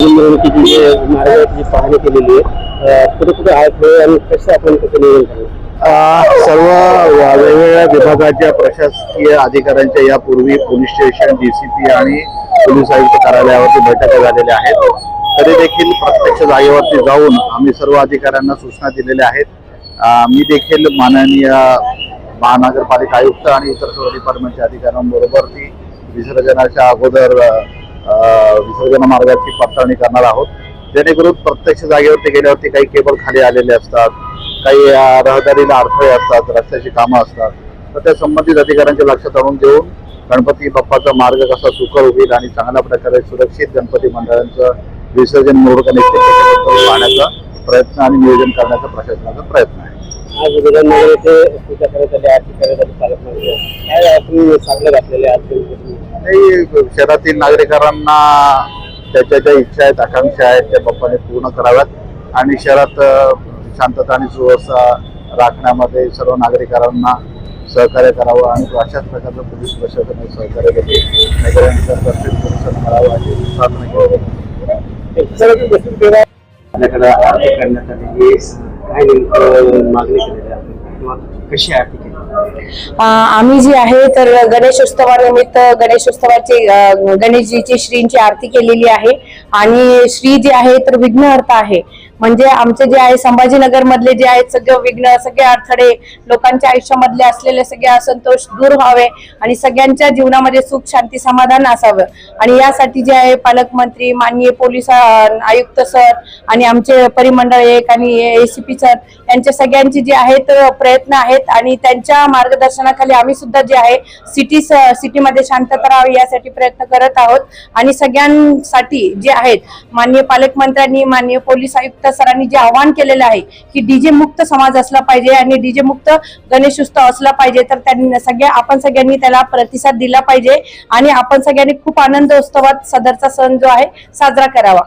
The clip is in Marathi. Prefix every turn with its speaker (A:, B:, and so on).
A: मार्गाची पाहणी केलेली आहे कुठे कुठे आहेत हे आणि कसं आपण त्याचं नियोजन करणार
B: सर्व वेगवेगळ्या विभागाच्या प्रशासकीय अधिकाऱ्यांच्या यापूर्वी पोलीस स्टेशन डीसीपी आणि पोलीस आयुक्त कार्यालयावरती बैठका झालेल्या आहेत. तरी देखील प्रत्यक्ष जागेवरती जाऊन आम्ही सर्व अधिकाऱ्यांना सूचना दिलेल्या आहेत. मी देखील माननीय महानगरपालिका आयुक्त आणि इतर सर्व डिपार्टमेंटच्या अधिकाऱ्यांबरोबर ती विसर्जनाच्या अगोदर विसर्जन मार्गाची पडताळणी करणार आहोत. जेणेकरून प्रत्यक्ष जागेवरती गेल्यावरती काही केबल खाली आलेले असतात काही रहदारीला अडथळे असतात रस्त्याची कामं असतात. तर त्या संबंधित अधिकाऱ्यांच्या लक्षात आणून देऊन गणपती बाप्पाचा मार्ग कसा सुकर होईल आणि चांगल्या प्रकारे सुरक्षित गणपती मंडळांचं विसर्जन मिरवणुका निश्चित त्याच्याबद्दल पाहण्याचा प्रयत्न आणि नियोजन करण्याचा प्रशासनाचा प्रयत्न आहे.
A: आज विधाननगर येथे पूजा करत आले आरती करत आले पालकमंत्री काय आपण साकडं घातलेले आज गणपती
B: काही शहरातील नागरिकांना त्याच्या ज्या इच्छा आहेत आकांक्षा आहेत त्या बाप्पाने पूर्ण कराव्यात. आणि शहरात शांतता आणि सुव्यवस्था राखण्यामध्ये सर्व नागरिकांना सहकार्य करावं आणि अशाच प्रकारचं पोलीस प्रशासनाने सहकार्य केले नागरिकांचा प्रत्येक पोलिसांना मिळावं अशी प्रार्थना केली
A: आपल्याकडे आरती करण्यात आलेली काय नेमकं मागणी केलेली आहे आपण किंवा कशी आरती केली
C: अ, आम्ही जी आहे तर गणेशोत्सवानिमित्त गणेशोत्सवाची अ, गणेशजीची श्रींची आरती केलेली आहे. आणि श्री जे आहे तर विघ्नहर्ता आहे. म्हणजे आमचे जे आहे संभाजीनगर मधले जे आहेत सगळे विघ्न सगळे अडथळे लोकांच्या आयुष्यामधले असलेले सगळे असंतोष दूर व्हावे आणि सगळ्यांच्या जीवनामध्ये सुख शांती समाधान असावं. आणि यासाठी जे आहे पालकमंत्री माननीय पोलीस आयुक्त सर आणि आमचे परिमंडळ एक आणि एसीपी सर यांच्या सगळ्यांचे जे आहेत प्रयत्न आहेत आणि त्यांच्या मार्गदर्शनाखाली आम्ही सुद्धा जे आहे सिटी सिटीमध्ये शांतता राहावी यासाठी प्रयत्न करत आहोत. आणि सगळ्यांसाठी जे आहेत माननीय पालकमंत्र्यांनी माननीय पोलीस आयुक्त सरांनी जे आवाहन केलेलं आहे की डीजे मुक्त समाज असला पाहिजे आणि डीजे मुक्त गणेश उत्सव असला पाहिजे तर त्यांनी सगळ्या आपण सगळ्यांनी त्याला प्रतिसाद दिला पाहिजे आणि आपण सगळ्यांनी खूप आनंद उत्सवात सदरचा सण जो आहे साजरा करावा.